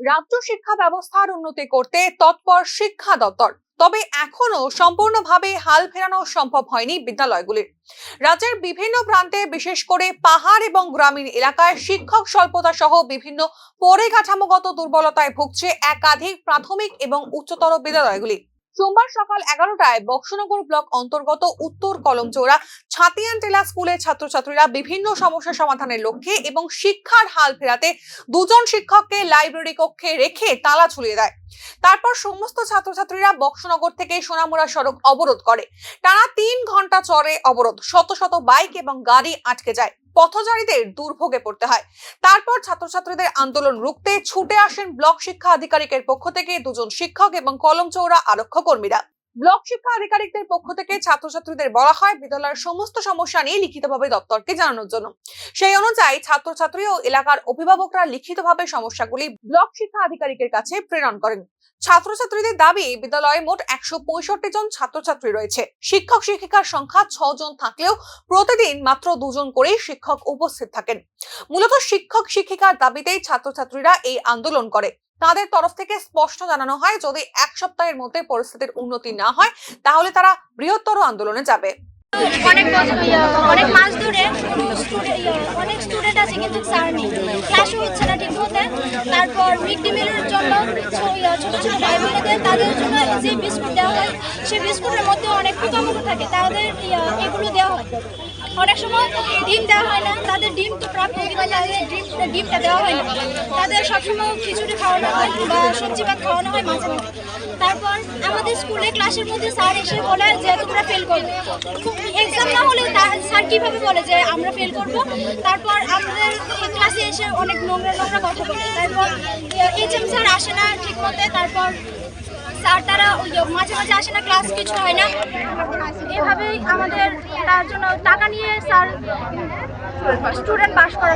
রাজ্য শিক্ষা ব্যবস্থার উন্নতি করতে তৎপর শিক্ষা দপ্তর। তবে এখনও সম্পূর্ণভাবে হাল ফেরানো সম্ভব হয়নি বিদ্যালয়গুলির। রাজ্যের বিভিন্ন প্রান্তে বিশেষ করে পাহাড় এবং গ্রামীণ এলাকায় শিক্ষক স্বল্পতা সহ বিভিন্ন পরিকাঠামোগত দুর্বলতায় ভুগছে একাধিক প্রাথমিক এবং উচ্চতর বিদ্যালয়গুলি। সোমবার সকাল এগারোটায় বক্সনগর ব্লক অন্তর্গত উত্তর কলমচৌড়া ছাতিয়ান টেলা স্কুলের ছাত্রছাত্রীরা বিভিন্ন সমস্যা সমাধানের লক্ষ্যে এবং শিক্ষার হাল ফেরাতে দুজন শিক্ষককে লাইব্রেরি কক্ষে রেখে তালা ঝুলিয়ে দেয়। তারপর সমস্ত ছাত্রছাত্রীরা বক্সনগর থেকে সোনামুড়া সড়ক অবরোধ করে। টানা তিন ঘণ্টা চড়ে অবরোধ। শত শত বাইক এবং গাড়ি আটকে যায়। পথচারীদের দুর্ভোগে পড়তে হয়। তারপর ছাত্রছাত্রীদের আন্দোলন রুখতে ছুটে আসেন ব্লক শিক্ষা আধিকারিকের পক্ষ থেকে দুজন শিক্ষক এবং কলমচৌড়া আরক্ষ কর্মীরা ব্লক শিক্ষা আধিকারিকদের পক্ষ থেকে ছাত্রছাত্রীদের বলা হয়, বিদ্যালয়ের সমস্ত সমস্যা নিয়ে লিখিতভাবে দপ্তরকে জানানোর জন্য। সেই অনুযায়ী ছাত্রছাত্রী ও এলাকার অভিভাবকরা লিখিতভাবে সমস্যাগুলি ব্লক শিক্ষা আধিকারিকের কাছে প্রেরণ করেন। ছাত্রছাত্রীদের দাবি, বিদ্যালয়ে মোট একশো পঁয়ষট্টি জন ছাত্রছাত্রী রয়েছে। শিক্ষক শিক্ষিকার সংখ্যা জন থাকলেও প্রতিদিন মাত্র দুজন করেই শিক্ষক উপস্থিত থাকেন। মূলত শিক্ষক শিক্ষিকার দাবিতেই ছাত্রছাত্রীরা এই আন্দোলন করে। তাদের তরফ থেকে স্পষ্ট জানানো হয়, যদি এক সপ্তাহের মধ্যে পরিস্থিতির উন্নতি না হয়, তাহলে তারা বৃহত্তর আন্দোলনে যাবে। অনেক মাস ধরে অনেক স্টুডেন্ট আছে কিন্তু স্যার ঠিক তারপর ডে মিলের জন্য তাদের যে দেওয়া হয়, সেই মধ্যে থাকে, তাদের এগুলো দেওয়া হয়। অনেক সময় ডিম দেওয়া হয় না, তাদের ডিম তো প্রাপ্য কিন্তু তাদের ডিম, ডিমটা দেওয়া হয় না। তাদের সবসময় খিচুড়ি খাওয়ানো হয় বা সবজি ভাত খাওয়ানো হয় মাঝে মাঝে তারপর আমাদের স্কুলে ক্লাসের মধ্যে স্যার এসে বলে যে, তোমরা ফেল করবে। এক্সাম না হলে স্যার কীভাবে বলে যে, আমরা ফেল করব? তারপর আমাদের ক্লাসে এসে অনেক নোংরা নোংরা কথা বলে। তারপর এইচএম স্যার আসে না ঠিক মতে তারপর স্যার তারা মাঝে আসে না ক্লাস কিছু হয় না। এভাবেই আমাদের তার জন্য টাকা নিয়ে স্যার স্টুডেন্ট পাস করা